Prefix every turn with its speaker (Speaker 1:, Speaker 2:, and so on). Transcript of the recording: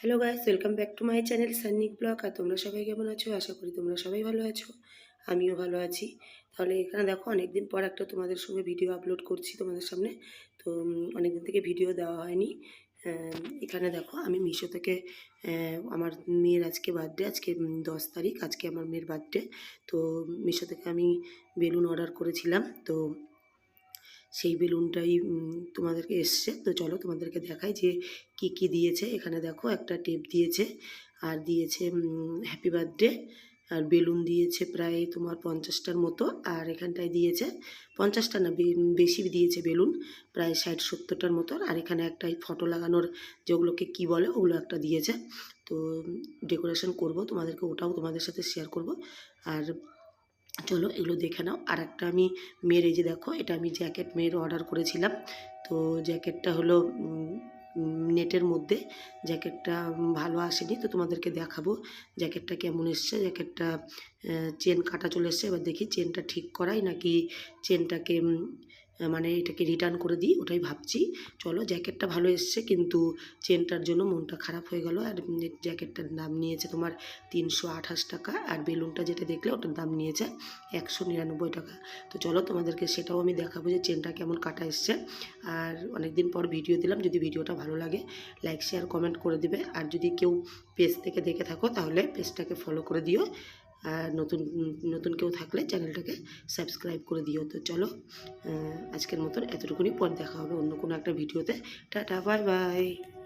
Speaker 1: Hello guys welcome back to my channel Sannik blog আর তোমরা সবাই কেমন আছো? আশা করি তোমরা সবাই ভালো আছো। আমিও ভালো আছি। তাহলে এখানে দেখো, অনেকদিন পর একটা তোমাদের সঙ্গে ভিডিও আপলোড করছি তোমাদের সামনে। তো অনেক দিন থেকে ভিডিও দেওয়া হয়নি। এখানে দেখো, আমি মিশো থেকে আমার মেয়ের আজকে বার্থডে আজকে দশ তারিখ, আজকে আমার মেয়ের বার্থডে তো, মিশো থেকে আমি বেলুন অর্ডার করেছিলাম। তো সেই বেলুনটাই তোমাদেরকে এসছে। তো চলো তোমাদেরকে দেখাই যে কি কি দিয়েছে। এখানে দেখো একটা টেপ দিয়েছে, আর দিয়েছে হ্যাপি বার্থডে আর বেলুন দিয়েছে প্রায় তোমার পঞ্চাশটার মতো, আর এখানটায় দিয়েছে পঞ্চাশটা না বেশি দিয়েছে বেলুন, প্রায় ষাট সত্তরটার মতো। আর এখানে একটা ফটো লাগানোর যেগুলোকে কি বলে, ওগুলো একটা দিয়েছে। তো ডেকোরেশন করব তোমাদেরকে, ওটাও তোমাদের সাথে শেয়ার করব। আর চলো এগুলো দেখে নাও। আর একটা আমি মেয়ের এই যে দেখো, এটা আমি জ্যাকেট মেয়ের অর্ডার করেছিলাম। তো জ্যাকেটটা হলো নেটের মধ্যে। জ্যাকেটটা ভালো আসেনি, তো তোমাদেরকে দেখাবো জ্যাকেটটা কেমন এসছে। জ্যাকেটটা চেন কাটা চলে এসছে। এবার দেখি চেনটা ঠিক করাই নাকি চেনটাকে মানে এটাকে রিটার্ন করে দিই, ওটাই ভাবছি। চলো জ্যাকেটটা ভালো এসছে, কিন্তু চেনটার জন্য মনটা খারাপ হয়ে গেল। আর জ্যাকেটটার দাম নিয়েছে তোমার তিনশো আঠাশ টাকা, আর বেলুনটা যেটা দেখলে ওটার দাম নিয়েছে একশো নিরানব্বই টাকা। তো চলো, তোমাদেরকে সেটাও আমি দেখাবো যে চেনটা কেমন কাটা এসছে। আর অনেক দিন পর ভিডিও দিলাম, যদি ভিডিওটা ভালো লাগে লাইক শেয়ার কমেন্ট করে দিবে। আর যদি কেউ পেজ থেকে দেখে থাকো, তাহলে পেজটাকে ফলো করে দিও। আর নতুন নতুন কেউ থাকলে চ্যানেলটাকে সাবস্ক্রাইব করে দিও। তো চলো আজকের মতন এতটুকুনি। পর দেখা হবে অন্য কোনো একটা ভিডিওতে। Tata, bye bye.